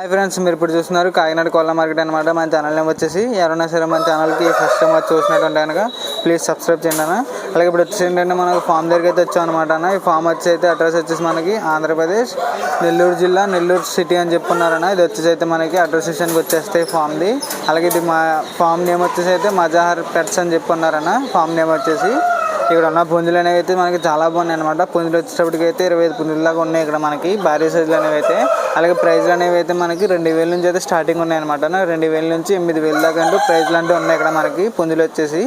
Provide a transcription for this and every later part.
Hi friends మీరు ఇప్పుడు చూస్తున్నారు కాకినాడ కోళ్ళ మార్కెట్ అనమాట మన ఛానల్ నేమ్ వచ్చేసి ఎవరైనా సరే మన ఛానల్కి ఫస్ట్ టైం వచ్చి చూసినట్టు కనుక ప్లీజ్ సబ్స్క్రైబ్ చేయండి అన్న. అలాగే ఇప్పుడు వచ్చేసి ఏంటంటే మనకు ఫామ్ దగ్గరికి అయితే వచ్చాం అనమాట అన్న. ఈ ఫామ్ వచ్చి అయితే అడ్రస్ వచ్చేసి మనకి ఆంధ్రప్రదేశ్ నెల్లూరు జిల్లా నెల్లూరు సిటీ అని చెప్పున్నారన్న ఇది వచ్చేసి అయితే మనకి అడ్రస్ స్టేషన్కి వచ్చేస్తే ఫామ్ది అలాగే ఇది మా ఫామ్ నేమ్ వచ్చేసి అయితే మజాహర్ పెట్స్ అని చెప్పున్నారన్న ఫామ్ నేమ్ వచ్చేసి ఇక్కడ ఉన్న పుంజులు అనేవి అయితే మనకి చాలా బాగున్నాయి అనమాట పుంజులు వచ్చేటప్పటికి అయితే ఇరవై ఐదు పుంజుల దాకా ఉన్నాయి ఇక్కడ మనకి. భారీ సైజులు అనేవి అయితే. అలాగే ప్రైజ్లు అనేవి అయితే మనకి రెండు వేల నుంచి అయితే స్టార్టింగ్ ఉన్నాయి అనమాట రెండు వేల నుంచి ఎనిమిది వేల దాకా అంటూ ప్రైజ్లు అంటూ ఉన్నాయి ఇక్కడ మనకి పుంజులు వచ్చేసి.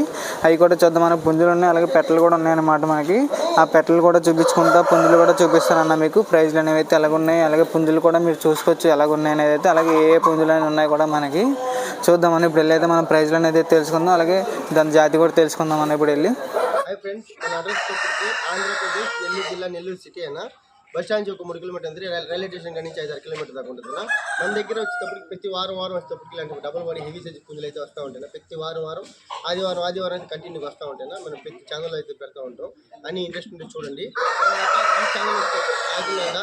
అవి కూడా చూద్దాం మనకి పుంజులు ఉన్నాయి. అలాగే పెట్టలు కూడా ఉన్నాయి అనమాట మనకి. ఆ పెట్టలు కూడా చూపించుకుంటా పుంజులు కూడా చూపిస్తానన్న మీకు. ప్రైజ్లు అనేవి అయితే ఎలాగ ఉన్నాయి అలాగే పుంజులు కూడా మీరు చూసుకోవచ్చు ఎలాగ ఉన్నాయి అనేది అయితే. అలాగే ఏ ఏ పుంజులు అనేవి ఉన్నాయి కూడా మనకి. చూద్దామని ఇప్పుడు వెళ్ళి అయితే మనం ప్రైజ్లు అనేది తెలుసుకుందాం. అలాగే దాని జాతి కూడా తెలుసుకుందాం అని ఇప్పుడు వెళ్ళి. హాయ్ ఫ్రెండ్స్ మన అడ్రస్ వచ్చేసి ఆంధ్రప్రదేశ్ నెల్లూరు జిల్లా నెల్లూరు సిటీ అయినా బస్ స్టాండ్ నుంచి ఒక మూడు కిలోమీటర్ ఉంది రైల్- రైల్వే స్టేషన్ కాడి నుంచి ఐదారు కిలోమీటర్ దాకా ఉంటుంది మన దగ్గర వచ్చేటప్పటికి ప్రతి వారం వారం వచ్చేటప్పటికి ఇలాంటి డబుల్ బాడీ హెవీ సైజ్ పుంజులు అయితే వస్తూ ఉంటాయి ప్రతి వారం వారం ఆదివారం ఆదివారం అయితే కంటిన్యూగా వస్తూ ఉంటాయి మనం ప్రతి ఛానల్ అయితే పెడతా ఉంటాం. అని ఇంట్రెస్ట్ ఉంటే చూడండి. ఈ ఛానల్ కాకినాడ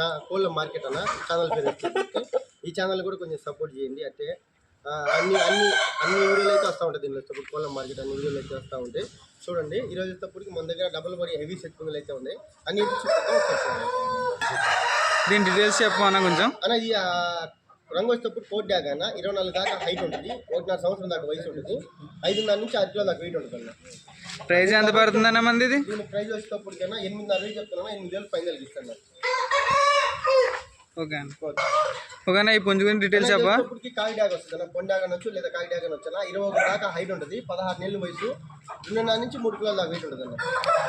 నా కోళ్ళ మార్కెట్ అన్న. ఛానల్ పేరు ఈ ఛానల్ కూడా కొంచెం సపోర్ట్ చేయండి. అంటే అన్ని అన్ని అన్ని వీడియోలు అయితే వస్తూ ఉంటాయి దీనిలో. వచ్చేటప్పుడు కోళ్ళ మార్కెట్ అన్ని వీడియోలు అయితే వస్తూ ఉంటాయి. చూడండి ఈ రోజు వచ్చేటప్పటికి మన దగ్గర డబుల్ బాడీ హెవీ సెట్ పుంజులు అయితే ఉన్నాయి. అన్ని. దీని డీటెయిల్స్ చెప్పమన్నా కొంచెం? అన్న ఇది రంగు వచ్చేటప్పుడు కోట్ డ్యాగ్ అన్న. ఇరవై నాలుగు దాకా హైట్ ఉంటుంది. ఒకటిన్నర సంవత్సరం దాకా వయసు ఉంటుంది. ఐదున్నర నుంచి ఆరు కిలో దాకా వెయిట్ ఉంటుంది అన్న. ప్రైజ్ ఎంత పడుతుందన్న మంది ఇది? దీని ప్రైస్ వచ్చేటప్పటికైనా ఎనిమిదిన్నర వేలు చెప్తున్నా ఎనిమిది వేలు ఫైనల్ ఇస్తాను ఓకే అన్న. ఓకేనా ఈ పుంజు గురించి డీటెయిల్స్ చెప్పా ఇప్పటికి కాకి డ్యాగ్ వస్తుంది. అన్న డ్యాగ్ అనొచ్చు లేదా కాకి డ్యాగ్ అనొచ్చు. అన్న ఇరవై ఒక దాకా హైట్ ఉంటుంది. పదహారు నెలల వయసు. రెండున్నర నుంచి మూడు కిలోల దాకా వెయిట్ ఉంటుంది అన్న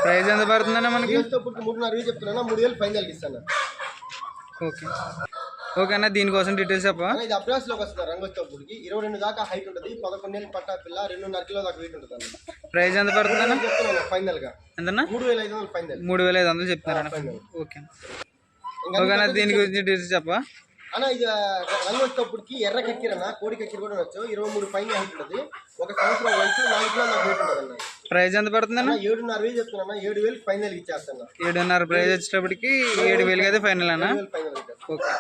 ప్రైజ్ ఎంత పడుతుందన్న మనకి? ఇది వచ్చేటప్పటికి మూడున్నర వేలు చెప్తున్నా మూడు వేలు ఫైనల్ ఇస్తాను. ఓకే. ఓకేనా దీనికోసం డీటెయిల్స్ చెప్పా ఇది లోకి వస్తుంది. రంగు వచ్చేటప్పటికి ఇరవై రెండు దాకా హైట్ ఉంటుంది. పదకొండు నెలలు పట్టా పిల్ల రెండున్నర కిలో దాకా వెయిట్ ఉంటుంది అన్న ప్రైజ్ ఎంత చెప్తున్నాను ఫైనల్గా. ఎంతన్నా? మూడు వేల ఐదు వందలు ఫైనల్ మూడు వేల ఐదు వందలు చెప్తున్నారన్న. ఫైనల్ ఓకే ఓకేనా దీని గురించి డీటెయిల్స్ చెప్పా అన్న ఇది రంగు వచ్చేటప్పటికి ఎర్ర కక్కిర అన్న కోడి కక్కిర కూడా వచ్చు ఇరవై మూడు పైన ఉంటుంది ఒక సంవత్సరం వయసు నాలుగు కిలో నాకు ఉంటుంది అన్న ప్రైజ్ ఎంత పడుతుందన్న అన్న? ఏడున్నర వేలు చెప్తున్నా ఏడు వేలు ఫైనల్ ఇచ్చేస్తాను ఏడున్నర ప్రైజ్ వచ్చేటప్పటికి ఏడు వేలకి అయితే ఫైనల్ అన్న? వేలు ఓకే.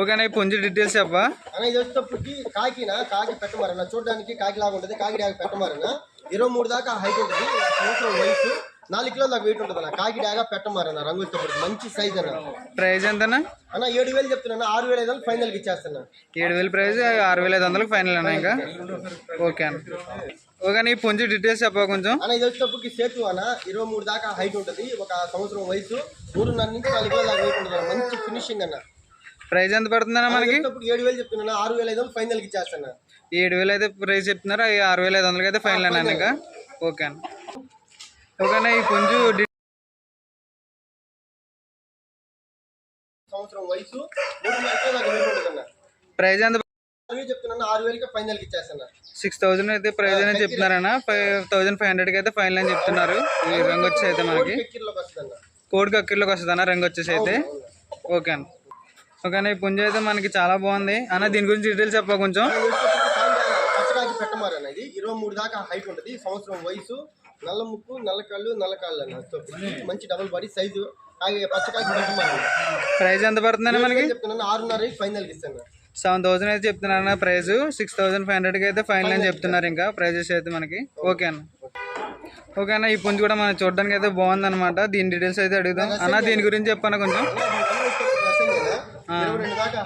ఓకేనా పుంజు డీటెయిల్స్ చెప్పా అన్న ఇది వచ్చేటప్పటికి కాకిన కాకి పెట్టమారన్న. చూడడానికి కాకి లాగా ఉంటుంది కాకి పెట్టమారన్న. ఇరవై మూడు దాకా హైట్ ఉంటుంది. ఒక సంవత్సరం వయసు నాలుగు కిలో దాకా వెయిట్ ఉంటుంది అన్న కాకి డాగా పెట్టమారన్న రంగు మంచి సైజ్ అన్న. ప్రైజ్ ఎంతన్నా? అన్న ఏడు వేలు చెప్తున్నా ఆరు వేల ఐదు వందలు ఫైనల్కి ఇచ్చేస్తున్నా. ఏడు వేల ప్రైజ్ ఆరు వేల ఐదు వందలకు ఫైనల్ అన్న ఇంకా? ఓకే అన్న. ఓకేనా ఈ పుంజు డీటెయిల్స్ చెప్పా కొంచెం? అన్న ఇది వచ్చేటప్పటికి సేతు అన్న ఇరవై మూడు దాకా హైట్ ఉంటుంది. ఒక సంవత్సరం వయసు. మూడున్నర నుంచి నాలుగు వేల దాకా వెయిట్ ఉంటుంది అన్న. మంచి ఫినిషింగ్ అన్న. ప్రైజ్ ఎంత పడుతుందన్న మనకి? ఏడు వేలు చెప్తున్నా ఆరు వేల ఐదు వందలు ఫైనల్కి ఇచ్చేస్తాను ఏడు వేలు అయితే ప్రైస్ చెప్తున్నారు? ఆరు వేల ఐదు వందలకి అయితే ఫైనల్ అన్నాను ఇంకా? ఓకే అన్న. ఓకేనా ఈ పుంజు సంవత్సరం వయసు అన్న ప్రైజ్ ఎంత సిక్స్ థౌజండ్ అయితే ప్రైజ్ అని చెప్తున్నారన్న. ఫైవ్ థౌజండ్ ఫైవ్ హండ్రెడ్కి అయితే ఫైనల్ అని చెప్తున్నారు. ఈ రంగు వచ్చేసి అయితే మనకి. కిలోకి వస్తుంది అన్న అన్న రంగు వచ్చేసి అయితే. ఓకే అన్న. ఓకేనా ఈ పుంజు అయితే మనకి చాలా బాగుంది. అన్న దీని గురించి డీటెయిల్స్ చెప్పా కొంచెం? ఇరవై మూడు దాకా హైట్ ఉంటుంది. సంవత్సరం వయసు నల్ల ముక్కు నల్ల కళ్ళు నల్ల కాళ్ళు అన్న సో, మంచి డబుల్ బాడీ సైజు అలాగే పెట్టమారన్న ప్రైజ్ ఎంత పడుతుందన్న మనకి? చెప్తున్నాను ఆరున్నర ఫైనల్కి ఇస్తాను. సెవెన్ థౌసండ్ అయితే చెప్తున్నారు అన్న ప్రైస్ సిక్స్ థౌసండ్ ఫైవ్ హండ్రెడ్కి అయితే ఫైనల్ అని చెప్తున్నారు ఇంకా ప్రైజెస్ అయితే మనకి. ఓకే అన్న. ఓకే అన్న ఈ పుంజు కూడా మనం చూడడానికి అయితే బాగుంది అనమాట దీని డీటెయిల్స్ అయితే అడుగుదాం. అన్న దీని గురించి చెప్పన్న కొంచెం?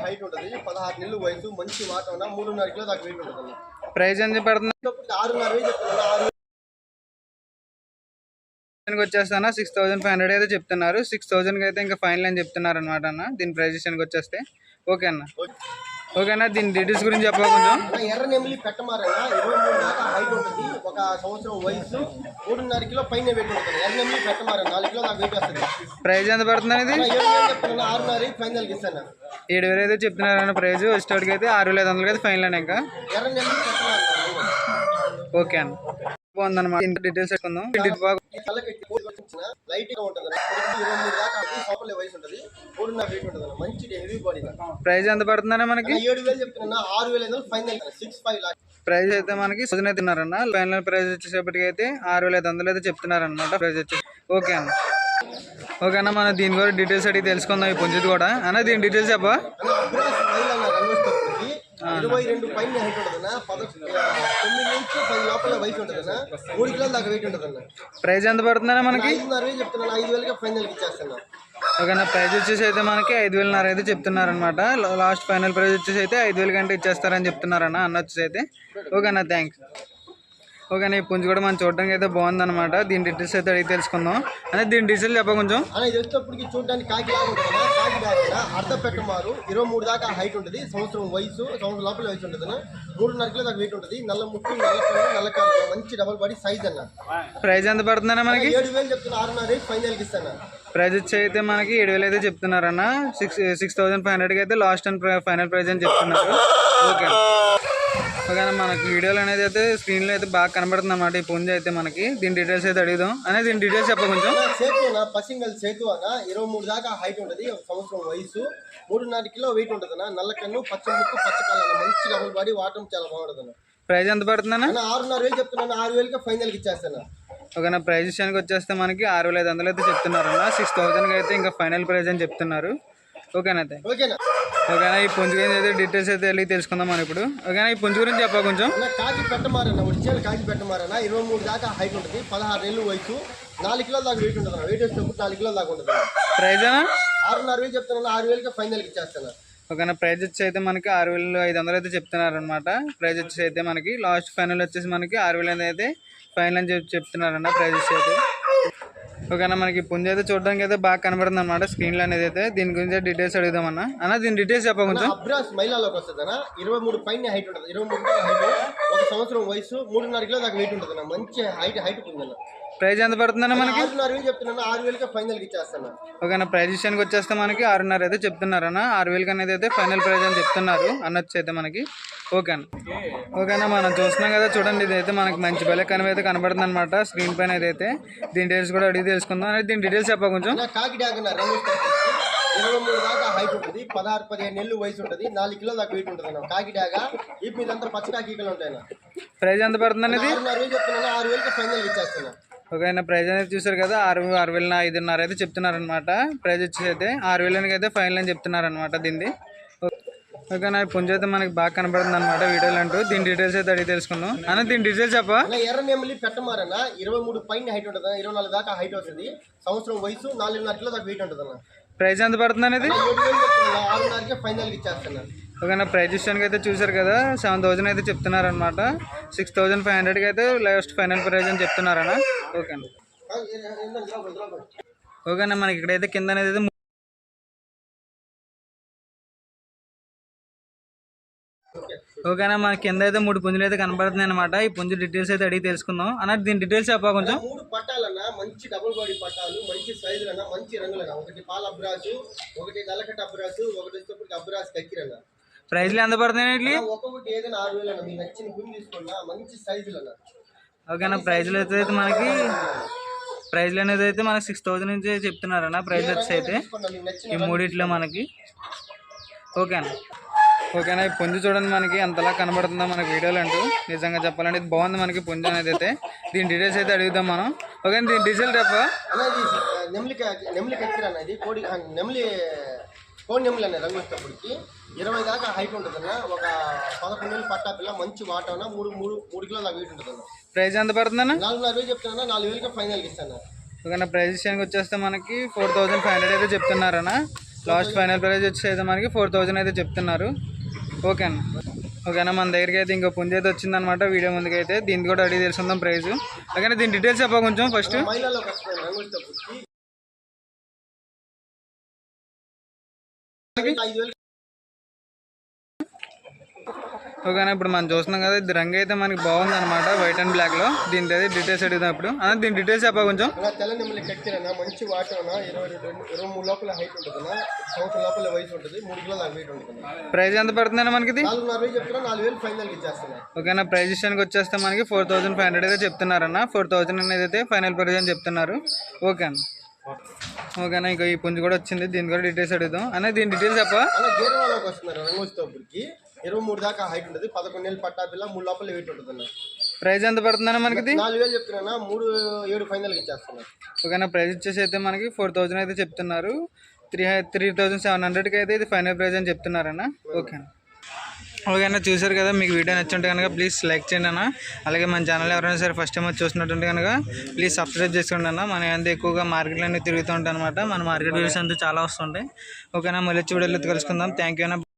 హైట్ ఉంటుంది. పదహారు నెలలు వయసు మంచి వాతావరణం మూడున్నర కిలో దాకా వెయిట్ ఉంటుంది ప్రైస్ ఎంత పడుతుంది? ఆరున్నర దీనికి వచ్చేస్తాన సిక్స్ థౌసండ్ ఫైవ్ హండ్రెడ్ అయితే చెప్తున్నారు. సిక్స్ థౌసండ్కి అయితే ఇంకా ఫైనల్ అని చెప్తున్నారు అనమాట అన్న. దీని ప్రైస్ విషయానికి వచ్చేస్తే ఓకే అన్న. ఓకే అన్న దీని డీటెయిల్స్ గురించి చెప్పా కొంచెం? అన్న ఎర్ర నెమిలి పెట్టమారన్న. ఇరవై మూడు దాకా హైట్ ఉంటుంది. ఒక సంవత్సరం వయసు మూడున్నర కిలో పైన వెయిట్ ఉంటుంది. ఎర్ర నెమిలి పెట్టమారన్న. నాలుగు కిలో దాకా వెయిట్ వస్తుంది. ప్రైస్ ఎంత పడుతుంది అనేది? అన్న ఏడు వేలు చెప్తున్నా. ఆరున్నర ఫైనల్కి ఇస్తాను ఏడు వేలు అయితే చెప్తున్నారు అన్న ప్రైస్ వచ్చేటికి అయితే ఆరు వేల ఐదు వందలకి అయితే ఫైనల్ అని ఇంకా. ఎర్ర నెమిలి ఓకే అన్న. బాగుందన్నమాట. ఇంత డీటెయిల్స్ ఎక్కుందాం ప్రైస్ ఎంత పడుతుందన్న మనకి? ప్రైస్ అయితే మనకి సూచన అయితే ఉన్నారన్న ఫైనల్ ప్రైస్ వచ్చేసేపటికి అయితే ఆరు వేల ఐదు వందలు అయితే చెప్తున్నారు అనమాట ప్రైస్ వచ్చేసి ఓకే అన్న. ఓకే అన్న మనం దీని కూడా డీటెయిల్స్ అడిగి తెలుసుకుందాం ఈ పుంజిది కూడా. అన్న దీని డీటెయిల్స్ చెప్పా ఇరవై రెండు పైన హైట్ ఉంటుందన్న తొమ్మిది నుంచి పది లోపల వయసు ఉంటుందన్న మూడు కిలోల దాకా వెయిట్ ఉంటుందన్న. ప్రైస్ ఎంత పడుతుందన్నా మనకి? ఐదున్నర వేలు చెప్తున్నాను ఐదు వేలకే ఫైనల్కి ఇచ్చేస్తాను ఓకేనా ప్రైస్ వచ్చేసి అయితే మనకి ఐదు వేలన్నర అయితే చెప్తున్నారనమాట లాస్ట్ ఫైనల్ ప్రైస్ వచ్చేసి అయితే ఐదు వేల కంటే ఇచ్చేస్తారని చెప్తున్నారన్న అన్న వచ్చేసి అయితే. ఓకేనా థ్యాంక్స్ ఓకేనా ఈ పుంజు కూడా మనం చూడడానికి అయితే బాగుందన్నమాట. దీని డీటెయిల్స్ అయితే అడిగి తెలుసుకుందాం. అంటే దీని డీటెయిల్స్ చెప్ప కొంచెం. వచ్చేటప్పటికి చూడడానికి కాకి అర్ధ పెట్టమారు ఇరవై మూడు దాకా హైట్ ఉంటుంది. సంవత్సరం వయసు సంవత్సరం లోపల వయసు ఉంటుంది. మూడున్నర కిలో దాకా వెయిట్ ఉంటుంది. నల్ల ముక్కు నల్ల నల్ల కాళ్ళు మంచి డబల్ బాడీ సైజ్ అన్న. ప్రైస్ ఎంత పడుతుందన్న మనకి? ఏడు వేలు చెప్తున్నా ఆరున్నర రేట్ ఫైనల్కి ఇస్తాను ప్రైస్ వచ్చి అయితే మనకి ఏడు వేలు అయితే చెప్తున్నారన్న. సిక్స్ సిక్స్ థౌసండ్ ఫైవ్ హండ్రెడ్కి అయితే లాస్ట్ అండ్ ఫైనల్ ప్రైస్ అని చెప్తున్నారు. ఓకే ఓకేనా మనకి వీడియోలో అనేది అయితే స్క్రీన్లో అయితే బాగా కనబడుతుంది అన్నమాట. ఈ పుంజ అయితే మనకి. దీని డీటెయిల్స్ అయితే అడుగుదాం. అనేది దీని డీటెయిల్స్ చెప్ప కొంచెం. అన్న సేతు అన్న పసింగల్ సేతు అన్న ఇరవై మూడు దాకా హైట్ ఉంటుంది. ఒక సంవత్సరం వయసు. మూడున్నర కిలో వెయిట్ ఉంటుంది అన్న. నల్ల కన్ను పచ్చ ముక్కు పచ్చ కాళ్ళు అన్న. మంచి డబుల్ బాడీ వాడటం చాలా బాగుంటుంది అన్న ప్రైస్ ఎంత పడుతుందన్న అన్న? ఆరున్నర వేలు చెప్తున్నాను ఆరు వేలకి ఫైనల్కి ఇచ్చేస్తాను ఓకేనా ప్రైస్ విషయానికి వచ్చేస్తే మనకి ఆరు వేల ఐదు వందలు అయితే చెప్తున్నారన్న. సిక్స్ థౌసండ్కి అయితే ఇంకా ఫైనల్ ప్రైస్ అని చెప్తున్నారు. ఓకేనా అయితే? ఓకేనా? ఓకేనా ఈ పుంజు గురించి అయితే డీటెయిల్స్ అయితే వెళ్ళి తెలుసుకుందాం మనం ఇప్పుడు. ఓకేనా ఈ పుంజు గురించి చెప్పా కొంచెం? కాకి పెట్టమారన్న ఒరిజినల్ కాకి పెట్టమారన్న ఇరవై మూడు దాకా హైట్ ఉంటుంది పదహారు ఏళ్ళు వయసు నాలుగు కిలోల దాకా వెయిట్ ఉంటుంది వెయిట్ వచ్చేటప్పుడు నాలుగు కిలోల దాకా ఉంటుంది. ప్రైజ్ ఆరున్నర వేలు చెప్తున్నాను ఆరు వేలకి ఫైనల్కి ఇచ్చేస్తాను. ఓకేనా ప్రైజ్ వచ్చి అయితే మనకి ఆరు వేలు ఐదు వందలు అయితే చెప్తున్నారు అనమాట ప్రైజ్ వచ్చేసి అయితే మనకి లాస్ట్ ఫైనల్ వచ్చేసి మనకి ఆరు వేలు అయితే ఫైనల్ అని చెప్పి చెప్తున్నారన్న ప్రైజ్ వచ్చి అయితే. ఓకేనా మనకి పుంజ అయితే చూడడానికి అయితే బాగా కనబడుతుంది అనమాట స్క్రీన్లో అనేది అయితే. దీని గురించి డీటెయిల్స్ అడుగుదామన్నా. అన్న దీని డీటెయిల్స్ చెప్ప కొంచెం అబ్రాస్ ఇరవై మూడు పైన హైట్ ఉంటుంది. ఇరవై మూడు హైట్ ఒక సంవత్సరం వయసు మూడున్నర కిలో దాకా వెయిట్ ఉంటుంది మంచి హైట్ హైట్ ప్రైజ్ ఎంత పడుతుందన్న మనకి? ఆరున్నర వేలు చెప్తున్నాను. ఆరు వేలకి ఫైనల్కి ఇచ్చేస్తాను. ఓకేనా ప్రైజ్ విషయానికి వచ్చేస్తే మనకి ఆరున్నర అయితే చెప్తున్నారన్న ఆరు వేలకి అనేది అయితే ఫైనల్ ప్రైజ్ అని చెప్తున్నారు. అన్నొచ్చి అయితే మనకి. ఓకేనా. ఓకేనా మనం చూస్తున్నాం కదా చూడండి ఇదైతే మనకి మంచి బెల కనివి అయితే కనబడుతుంది అనమాట స్క్రీన్ పైన ఏదైతే దీని డీటెయిల్స్ కూడా అడిగి తెలుసుకుందాం. అనేది దీని డీటెయిల్స్ చెప్పా కొంచెం. ఇరవై మూడు దాకా హైట్ ఉంటుంది. పదహారు పదిహేను నెలలు వయసు ఉంటుంది. నాలుగు కిలో దాకా వెయిట్ ఉంటుంది అన్న. కాకి డాగ ఈ మీదంతా పచ్చ కాకికలు ఉంటాయి ప్రైజ్ ఎంత పడుతుంది అనేది? ఆరున్నర వేలు చెప్తున్నాను. ఆరు వేలకి ఫైనల్కి ఇచ్చేస్తాను ఓకేనా ప్రైజ్ అనేది చూసారు కదా. ఆరు ఆరు వేల ఐదున్నర అయితే చెప్తున్నారనమాట ప్రైజ్ వచ్చేసి అయితే ఆరు వేలకి అయితే ఫైనల్ అని చెప్తున్నారనమాట దీన్ని ఓకేనా ఈ పుంజ అయితే మనకి బాగా కనబడుతుంది అనమాట వీడియోలు అంటూ. దీని డీటెయిల్స్ అయితే అడిగి తెలుసుకుందాం. అన్న దీని డీటెయిల్స్ చెప్పా. ఎర్ర నెమలి పెట్టమారన్న. ఇరవై మూడు పైన హైట్ ఉంటుంది ఇరవై నాలుగు దాకా హైట్ వస్తుంది. సంవత్సరం వయసు నాలుగున్నర కిలో దాకా వెయిట్ ఉంటుంది అన్న ప్రైజ్ ఎంత పడుతుంది అనేది ఓకేనా ప్రైజ్ విషయానికి అయితే చూసారు కదా సెవెన్ థౌసండ్ అయితే చెప్తున్నారు అనమాట సిక్స్ థౌసండ్ ఫైవ్ హండ్రెడ్కి అయితే లాస్ట్ ఫైనల్ ప్రైజ్ అని చెప్తున్నారన్న ఓకేనా ఓకేనా మనకి ఇక్కడైతే కింద అనేది ఓకేనా మన కింద అయితే మూడు పుంజులు అయితే కనబడుతున్నాయి అనమాట ఈ పుంజు డీటెయిల్స్ అయితే అడిగి తెలుసుకుందాం. అన్నట్టు దీని డీటెయిల్స్ చెప్పా కొంచెం? మూడు పట్టాలన్నా మంచి డబుల్ బాడీ పట్టాలు మంచి సైజులన్నా మంచి రంగులన్నా. ఒకటి పాల అబ్రాసు ఒకటి నల్లకట్ట అబ్రాసు ఒకటి వచ్చేటప్పటికి అబ్రాస్ కక్కిరన్న ప్రైజ్లు ఎంత పడుతున్నాయి ఒక్కొక్కటి ఏదైనా ఆరు వేలు అన్న నచ్చిన గుండి తీసుకోండి మంచి సైజులన్నా ఓకేనా ప్రైజ్లు అయితే మనకి ప్రైజ్లు అనేది అయితే మనకి సిక్స్ థౌసండ్ నుంచి చెప్తున్నారన్న ప్రైజ్ వచ్చి అయితే. ఈ మూడిట్లో మనకి. ఓకేనా. ఓకేనా? ఈ పుంజు చూడండి మనకి అంతలా కనబడుతుందో మనకి వీడియోలు అంటూ నిజంగా చెప్పాలంటే ఇది బాగుంది మనకి పుంజు అనేది అయితే. దీని డీటెయిల్స్ అయితే అడుగుదాం మనం. ఓకే దీని చెప్ప. అనేది నెమలి కోడి నెమలి కోడి నెమలి రంగు వచ్చేటప్పటికి ఇరవై దాకా హైట్ ఉంటుందన్న ఒక పదకొండు వేలు పట్టా పిల్ల మంచి వాటన మూడు మూడు మూడు కిలో దాకా వెయిట్ ఉంటుందన్న ప్రైజ్ ఎంత పడుతుందన్న నాలుగున్నర వేలు చెప్తున్నా నాలుగు వేలకి ఫైనల్కి ఇస్తాను ఓకేనా? ప్రైజ్ విషయానికి వచ్చేస్తే మనకి ఫోర్ థౌజండ్ ఫైవ్ హండ్రెడ్ అయితే చెప్తున్నారన్న లాస్ట్ ఫైనల్ ప్రైజ్ వచ్చి అయితే మనకి ఫోర్ థౌజండ్ అయితే చెప్తున్నారు. ఓకే అన్న. ఓకేనా మన దగ్గరికి అయితే ఇంకో పుంజ అయితే వచ్చిందనమాట వీడియో ముందుకు అయితే దీనికి కూడా అడిగి తెలుసుకుందాం ప్రైజ్. ఓకేనా దీని డీటెయిల్స్ చెప్పా కొంచెం ఫస్ట్ మహిళలోకి వస్తుంది రంగు వచ్చేటప్పటికి ఐదు వేలు ఓకేనా ఇప్పుడు మనం చూస్తున్నాం కదా ఇది రంగు అయితే మనకి బాగుంది అనమాట వైట్ అండ్ బ్లాక్లో. దీని అయితే డీటెయిల్స్ అడుగుదాం ఇప్పుడు. అన్న దీని డీటెయిల్స్ చెప్పా కొంచెం? తెల్ల నెమ్మలి మంచి వాటర్ అన్న ఇరవై రెండు ఇరవై మూడు లోపల హైట్ సంవత్సరం లోపల వయసు ఉంటుంది మూడు వెయిట్ ఉంటుంది ప్రైస్ ఎంత పడుతుందన్న మనకి ఓకేనా ప్రైస్ విషయానికి వచ్చేస్తే మనకి ఫోర్ థౌసండ్ ఫైవ్ హండ్రెడ్ అయితే చెప్తున్నారన్న. ఫోర్ థౌసండ్ అనేది అయితే ఫైనల్ ప్రైస్ అని చెప్తున్నారు. ఓకే అన్న. ఓకేనా ఇంకా ఈ పుంజు కూడా వచ్చింది దీని కూడా డీటెయిల్స్ అడుగుదాం. అన్న దీని డీటెయిల్స్ చెప్పా ఇరవై మూడు దాకా హైట్ ఉంటుంది పదకొండు నెలలు పట్టా పిల్ల మూడు లోపల వెయిట్ ఉంటుంది ప్రైస్ ఎంత పడుతుందన్న మనకి నాలుగు వేలు చెప్తున్నా మూడు ఏడు ఫైనల్కి ఇచ్చేస్తున్నా ఓకేనా ప్రైస్ వచ్చేసి అయితే మనకి ఫోర్ థౌసండ్ అయితే చెప్తున్నారు. త్రీ త్రీ థౌసండ్ సెవెన్ హండ్రెడ్కి అయితే ఇది ఫైనల్ ప్రైస్ అని చెప్తున్నారన్న. ఓకే ఓకేనా చూసారు కదా మీకు వీడియో నచ్చుంటే కనుక ప్లీజ్ లైక్ చేయండి అన్న. అలాగే మన ఛానల్ ఎవరైనా సరే ఫస్ట్ టైం చూసినట్టుంటే కనుక ప్లీజ్ సబ్స్క్రైబ్ చేసుకోండి అన్న. మన అంతా ఎక్కువగా మార్కెట్లో అన్నీ తిరుగుతూ ఉంటాయి అనమాట మన మార్కెట్ వ్యూస్ అంతా చాలా వస్తుంటాయి. ఓకేనా మళ్ళీ వచ్చి వీడియోలో కలుసుకుందాం. థ్యాంక్ యూ అన్న.